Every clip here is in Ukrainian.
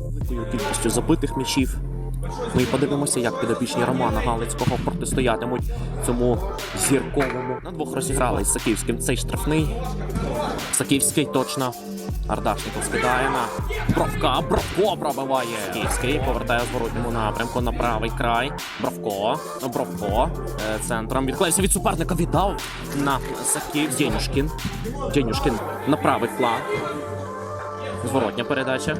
Великою кількістю забитих м'ячів. Ми і подивимося, як підопічні Романа Галицького протистоятимуть цьому зірковому. На двох розіграли з Саківським цей штрафний. Саківський точно. Ардашников скидає на Бровка. Бровко пробиває. Саківський повертає зворотньому напрямку на правий край. Бровко. Бровко. Е, Центром відклеївся від суперника. Віддав на Саків. Денюшкін. Денюшкін на правий фланг. Зворотня передача.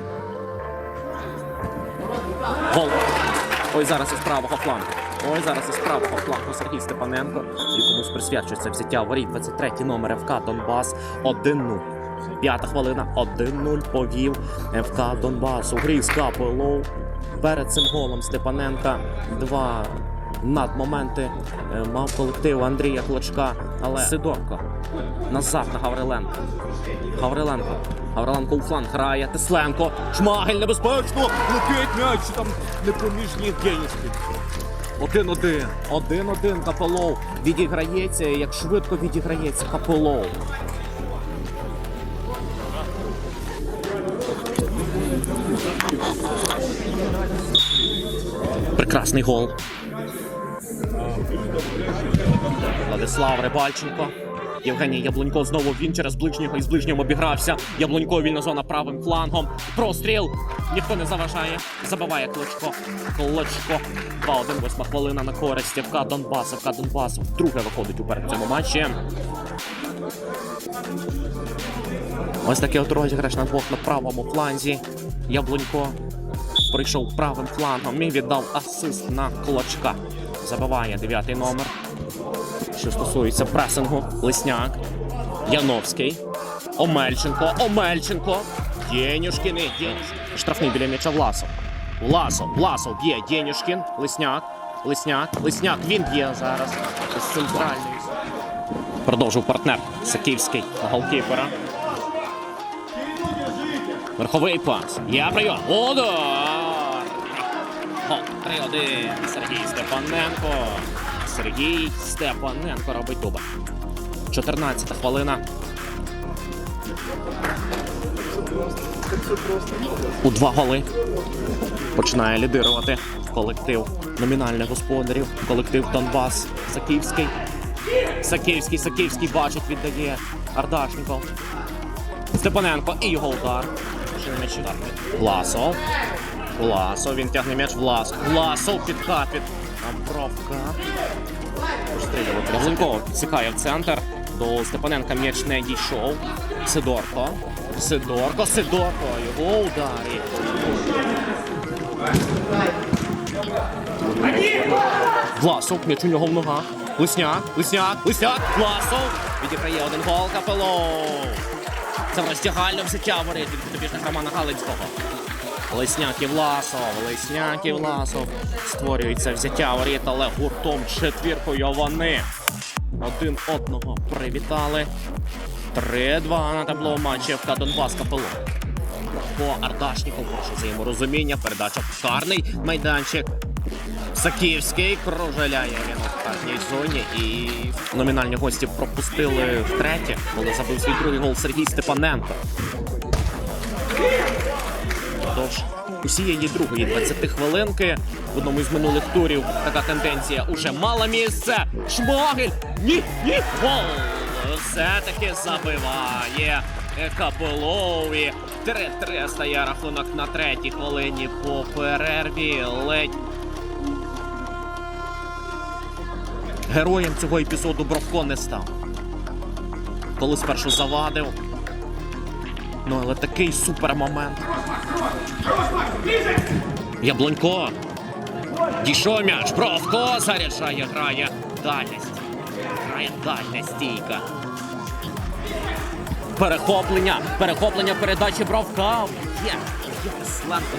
Гол. Ой, зараз із правого флангу. Ой, зараз із правого флангу Сергій Степаненко, якомусь присвячується взяття воріт 23 номер ФК Донбас 1-0. П'ята хвилина 1-0 повів ФК Донбас. У грі. Перед цим голом Степаненка два надмоменти е, мав колектив Андрія Клочка, але Сидорко назад на Гавриленко. Гавриленко. Гавриленко у фланг грає. Тесленко. Шмагель небезпечно. Летить м'яч там не поміж ніг Один-один. Один-один Капелов. Відіграється, як швидко відіграється Капелов. Прекрасний гол. Владислав Рибальченко. Євгеній Яблунько знову він через ближнього і з ближнього обігрався. Яблунько вільна зона правим флангом. Простріл. Ніхто не заважає. Забиває Клочко. Клочко. 2-1, восьма хвилина на користь ФК Донбас. ФК Донбас вдруге виходить уперед в цьому матчі. Ось такий от розіграш на двох на правому фланзі. Яблунько прийшов правим флангом і віддав асист на Клочка. Забиває дев'ятий номер. Що стосується пресингу, Лисняк, Яновський, Омельченко, Омельченко, Денюшкін і Денюшкін. Штрафний біля м'яча Власов. Власов, Власов б'є Денюшкін, Лисняк, Лисняк, Лисняк, він б'є зараз з центральної. Продовжив партнер Саківський на голкіпера. Верховий пас. Є прийом. Удар! Гол. 3-1. Сергій Степаненко. Сергій Степаненко робить дубль. 14 хвилина. У два голи починає лідирувати колектив номінальних господарів. Колектив Донбас. Саківський. Саківський, Саківський бачить, віддає Ардашніков. Степаненко і його удар. Удар. Власов. Він тягне м'яч Власов. Власов підкапіт. Бровка. Пострілювати. Яблунько цікає в центр. До Степаненка м'яч не дійшов. Сидорко. Сидорко, Сидорко. Його ударі. Власов, м'яч у нього в ногах. Лисняк, Лисняк, Лисняк, Власов. Відіграє один гол Капелов. Це роздягальне взяття воріт від підопічних Романа Галицького. Лисняк і Власов, Власов. Створюється взяття воріт, але гуртом четвіркою вони один одного привітали. 3-2 на табло матчі ФК Донбас Капело. По Ардашніков прошу взаєморозуміння. Передача в карний майданчик. Саківський кружеляє він у карній зоні і номінальні гості пропустили втретє, коли забив свій другий гол Сергій Степаненко. Тож усієї другої 20 хвилинки в одному із минулих турів така тенденція уже мала місце. Шмагель! Ні, ні, гол! Все-таки забиває Капелові. 3-3 стає рахунок на третій хвилині по перерві. Ледь Героєм цього епізоду Бровко не став. Коли спершу завадив. Ну, але такий супермомент. Яблонько. Дійшов м'яч. Бровко заряджає, грає. Дальність. Грає дальня стійка. Перехоплення. Перехоплення передачі Бровка. Є. Є Тесленко.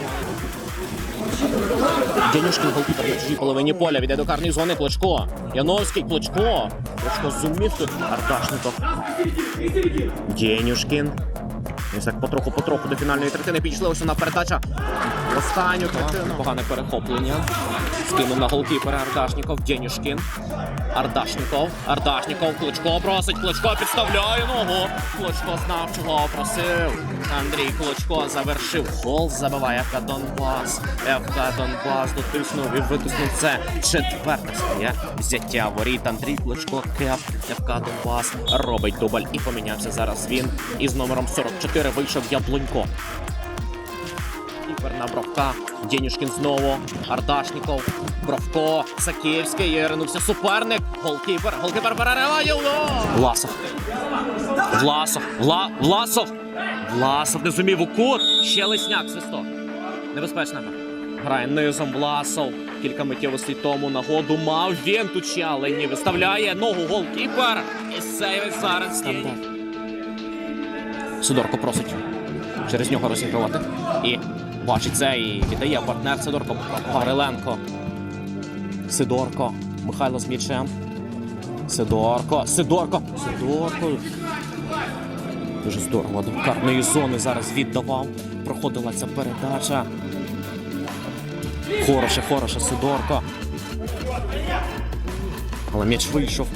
Денюшкін голкіпер на чужій половині поля віде до карної зони Клочко. Яновський Клочко. Клочко зумів тут Ардашников. Денюшкін. Ось так потроху-потроху до фінальної третини підійшли ось вона передача. Останню третину. Погане перехоплення. Скинув на голкіпера Ардашніков. Денюшкін. Ардашніков. Ардашніков. Клочко просить. Клочко підставляє ногу. Клочко знав, чого просив. Андрій Клочко завершив гол. Забиває ФК Донбас. ФК Донбас дотиснув і витиснув це. Четверте своє взяття воріт. Андрій Клочко кеп. ФК Донбас робить дубль і помінявся зараз він. Із номером 44 вийшов Яблунько. Кіпер на Бровка. Денюшкін знову. Ардашніков. Бровко. Саківський. Ринувся суперник. Голкіпер. Голкіпер перериває. Власов. Власов. Вла... Власов. Власов не зумів у кут. Ще лисняк свисток. Небезпечна. Грає низом Власов. Кілька миттєвостей тому нагоду мав. Він тут ще, але ні. Виставляє ногу голкіпер. І сейвить зараз. Стандарт. Сидорко просить через нього розігрувати. І бачить це і віддає партнер Сидорко Гавриленко. Сидорко. Михайло з м'ячем. Сидорко. Сидорко. Сидорко. Дуже здорово до карної зони зараз віддавав. Проходила ця передача. Хороше, хороше, Сидорко. Але м'яч вийшов.